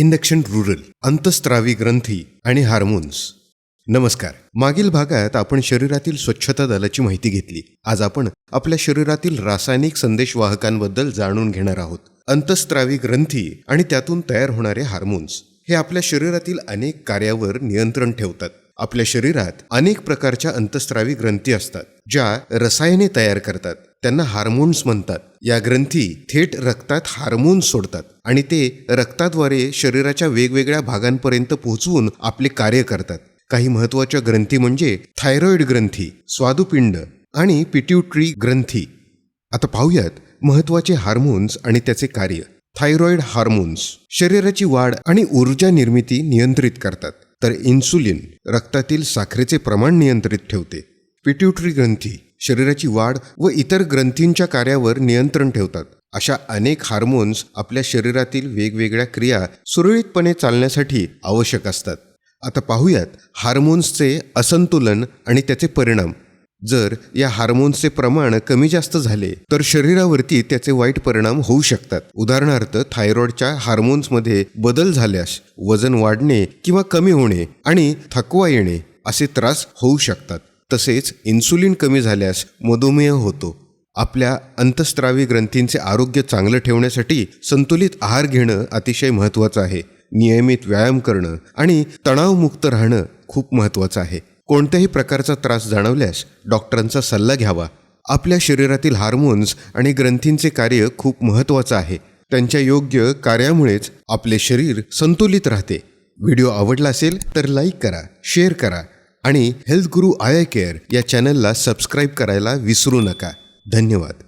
Induction rural अंतस्त्रावी ग्रंथी आणि hormones. नमस्कार. मागील भागात आपण शरीरातील स्वच्छता दलाची माहिती घेतली. आज आपण आपल्या शरीरातील रासायनिक संदेशवाहकांबद्दल जाणून घेणार आहोत. अंतस्त्रावी ग्रंथी आणि त्यातून तयार होणारे हार्मोन्स हे आपल्या शरीरातील अनेक कार्यावर नियंत्रण ठेवतात. आपल्या शरीरात अनेक प्रकारच्या अंतस्त्रावी ग्रंथी असतात ज्या रसायने तयार करतात. त्यांना हार्मोन्स म्हणतात. या ग्रंथी थेट रक्तात हार्मोन्स सोडतात आणि ते रक्ताद्वारे शरीराच्या वेगवेगळ्या भागांपर्यंत पोहोचवून आपले कार्य करतात. काही महत्त्वाच्या ग्रंथी म्हणजे थायरॉइड ग्रंथी स्वादुपिंड आणि पिट्युटरी ग्रंथी. आता पाहूयात महत्त्वाचे हार्मोन्स आणि त्याचे कार्य. थायरॉइड हार्मोन्स शरीराची वाढ आणि ऊर्जा निर्मिती नियंत्रित करतात. तर इन्सुलिन रक्तातील साखरेचे प्रमाण नियंत्रित ठेवते. पिट्युटरी ग्रंथी शरीराची वाढ व इतर ग्रंथींच्या कार्यावर नियंत्रण ठेवतात. अशा अनेक हार्मोन्स आपल्या शरीरातील वेगवेगळ्या क्रिया सुरळीतपणे चालण्यासाठी आवश्यक असतात. आता पाहूयात हार्मोन्सचे असंतुलन आणि त्याचे परिणाम. जर या हार्मोन्सचे प्रमाण कमी जास्त झाले तर शरीरावरती त्याचे वाईट परिणाम होऊ शकतात. उदाहरणार्थ थायरॉइडच्या हार्मोन्समध्ये बदल झाल्यास वजन वाढणे किंवा कमी होणे आणि थकवा येणे असे त्रास होऊ शकतात. तसेच इन्सुलिन कमी झाल्यास मधुमेह होतो. आपल्या अंतस्त्रावी ग्रंथींचे आरोग्य चांगलं ठेवण्यासाठी संतुलित आहार घेणं अतिशय महत्त्वाचं आहे. नियमित व्यायाम करणं आणि तणावमुक्त राहणं खूप महत्त्वाचं आहे. कोणत्याही प्रकारचा त्रास जाणवल्यास डॉक्टरांचा सल्ला घ्यावा. आपल्या शरीरातील हार्मोन्स आणि ग्रंथींचे कार्य खूप महत्त्वाचं आहे. त्यांच्या योग्य कार्यामुळेच आपले शरीर संतुलित राहते. व्हिडिओ आवडला असेल तर लाईक करा शेअर करा आणि हेल्थ गुरु आय केअर या चॅनलला सबस्क्राईब करायला विसरू नका. धन्यवाद.